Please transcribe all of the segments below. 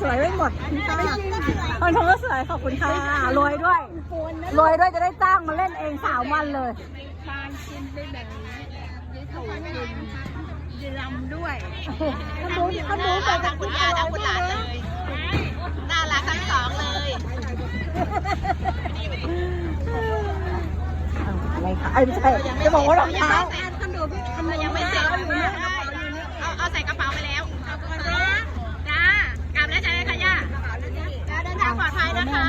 สวยไปหมดค่ะคนทงก็สวยขอบคุณค่ะรวยด้วยรวยด้วยจะได้จ้างมาเล่นเองสาวมันเลยทานกินเป็นแบบนี้เขากินลำด้วยขนมขนมใส่ทั้งคุณย่าทั้งคุณหลานเลยน่ารักทั้งสองเลยอะไรคะไอ้ไม่ใช่จะบอกว่ารองเท้าขนมขนมยังไม่เสร็จเอาเอาใส่กระเป๋าไปแล้วจ้ากลับแล้วใช่ไหมคะย่าจ้าเดินทางป ลอดภัยนะคะ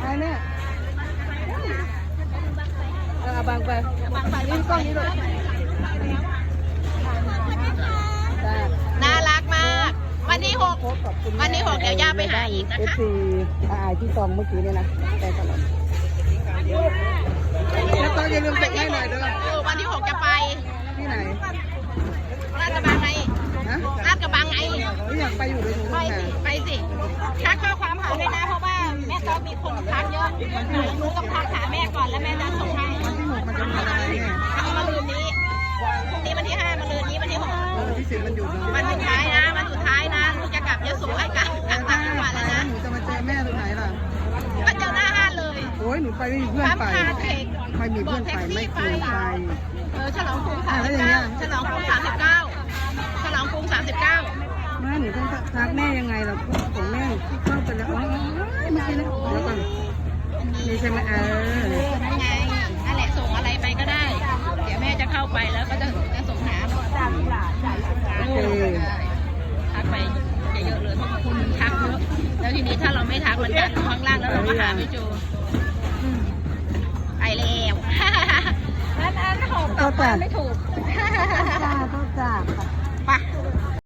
ไอ้เนี่ยเออบางไปบางไปนี่กล้องนี้เลยน่ารักมาก วันที่หกวันที่หกเดี๋ยวย่าไปหาอีกนะคะเอฟซีอายที่ซองเมื่อกี้เนี่ยนะแต่ตลอดแล้วก็อย่าลืมเตะให้หน่อยด้อเออวันที่หกจะไปที่ไหนลาดกระบังไงลาดกระบัง ไงไม่อยากไปอยู่ในถุงไปสิไปสิทักข้อความหาด้วยนะเพราะว่าแม่ต๊อบมีคนทักเยอะหนูต้องทักหาแม่ก่อนแล้วแม่จะส่งให้วันที่หกมันจะมาอะไรเนี่ยเอามาลืนนี้พรุ่งนี้วันที่ห้ามาลืนนี้วันที่หกวันที่สิบมันอยู่วันสุดท้ายนะวันสุดท้ายนะลูกจะกลับยะโสให้กลับกลับต่างจังหวัดแล้วนะหนูจะมาเจอแม่ตรงไหนล่ะก็เจอหน้าห้านเลยโอ้ยหนูไปไม่มีเพื่อนไปคาเทคไม่มีเพื่อนไปไม่เคยไปเออฉลองกรุงสามสิบเก้าฉลองกรุงสามสิบเก้า สามสิบเก้าแม่หนูต้องทักแม่ยังไงล่ะของแม่เข้าไปแล้วอ๋อเมื่อกี้นะเดี๋ยวก่อนนี่ใช่ไหมเออนั่นไงนั่นแหละส่งอะไรไปก็ได้ เดี๋ยวแม่จะเข้าไปแล้วก็จะจะส่งหาโอเคทักไปเยอะๆเลยเพราะว่าคุณทักเยอะแล้วทีนี้ถ้าเราไม่ทักมันดันอยู่ข้างล่างแล้วเราก็หาไม่เจออืมไปแล้วอันอันหอบกลับบ้านไม่ถูกจ้าต้องจ้าขอบ